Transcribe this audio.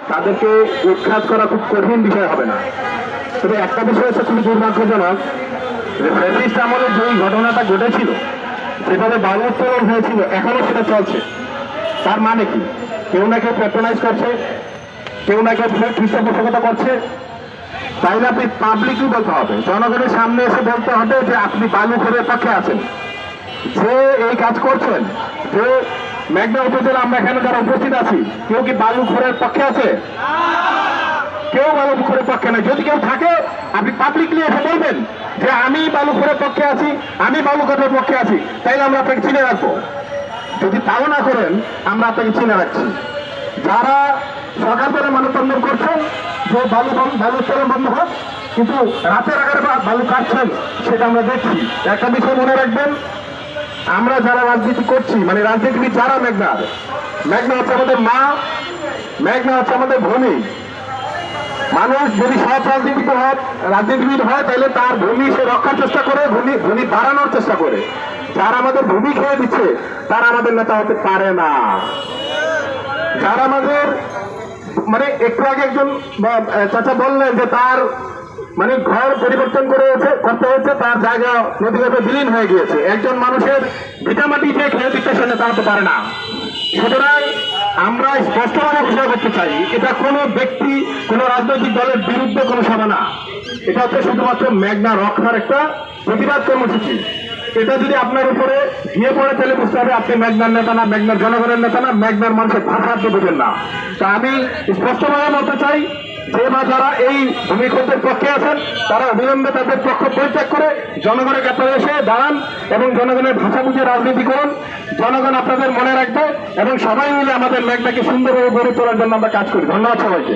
তাদেরকে উৎখাত করা খুব কঠিন বিষয় হবে না। তবে একটা বিষয় হচ্ছে খুবই দুর্ভাগ্যজনক, যে ফ্যাসিস্ট আমলে যেই ঘটনাটা ঘটেছিল, যেভাবে বালু উত্তোলন হয়েছিল, এখনও সেটা চলছে। তার মানে কি? কেউ না কেউ প্যাট্রোনাইজ করছে, কেউ না কেউ পৃষ্ঠপোষকতা করছে। তাইলে আপনি পাবলিকই বলতে হবে। জনগণের সামনে এসে বলতে হবে যে আপনি বালু ঘরের পক্ষে আছেন। যে এই কাজ করছেন, যে মেঘনা উপজেলা আমরা এখানে যারা উপস্থিত আছি, কেউ কি বালু ঘরের পক্ষে আছে? কেউ বালু ঘরের পক্ষে না যদি কেউ থাকে, আপনি পাবলিকলি এসে বলবেন যে আমি বালু ঘরের পক্ষে আছি, আমি বালু ঘরের পক্ষে আছি, তাইলে আমরা আপনাকে চিনে রাখব। যদি তাও না করেন, আমরা আপনাকে চিনে রাখছি। যারা সরকার করে মানববন্ধন করছেন, যে বালু বালু উত্তোলন বন্ধ হোক, কিন্তু রাতের আগে বালু কাটছেন, সেটা আমরা দেখছি। একটা বিষয় মনে রাখবেন আমরা যারা রাজনীতি করছি মানে রাজনীতিবিদ যারা মেঘনার মেঘনা হচ্ছে আমাদের মা, মেঘনা হচ্ছে আমাদের ভূমি। মানুষ যদি সৎ রাজনীতিবিদ হয় রাজনীতিবিদ হয়, তাহলে তার ভূমি সে রক্ষার চেষ্টা করে, ভূমি ভূমি বাড়ানোর চেষ্টা করে। যারা আমাদের ভূমি খেয়ে দিচ্ছে, তারা আমাদের নেতা হতে পারে না। যারা আমাদের মানে একটু আগে একজন চাচা বললেন যে তার মানে ঘর পরিবর্তন করে করতে হচ্ছে তার জায়গা নদীগত বিলীন হয়ে গিয়েছে। একজন মানুষের ভিটামাটি যে খেয়ে নেতা হতে পারে না। সুতরাং আমরা স্পষ্টভাবে ঘোষণা করতে চাই, এটা কোনো ব্যক্তি, কোনো রাজনৈতিক দলের বিরুদ্ধে কোনো সভা না। এটা হচ্ছে শুধুমাত্র মেঘনা রক্ষার একটা প্রতিবাদ কর্মসূচি। এটা যদি আপনার উপরে গিয়ে পড়ে, তাহলে বুঝতে হবে আপনি মেঘনার নেতা না, মেঘনার জনগণের নেতা না, মেঘনার মানুষের ভাষা আপনি বুঝেন না। তা আমি স্পষ্টভাবে বলতে চাই যে বা যারা এই ভূমিকম্পের পক্ষে আছেন, তারা অবিলম্বে তাদের পক্ষ পরিত্যাগ করে জনগণের কাছে এসে দাঁড়ান এবং জনগণের ভাষা বুঝে রাজনীতি করুন। জনগণ আপনাদের মনে রাখবে এবং সবাই মিলে আমাদের মেঘনাকে সুন্দরভাবে গড়ে তোলার জন্য আমরা কাজ করি। ধন্যবাদ সবাইকে।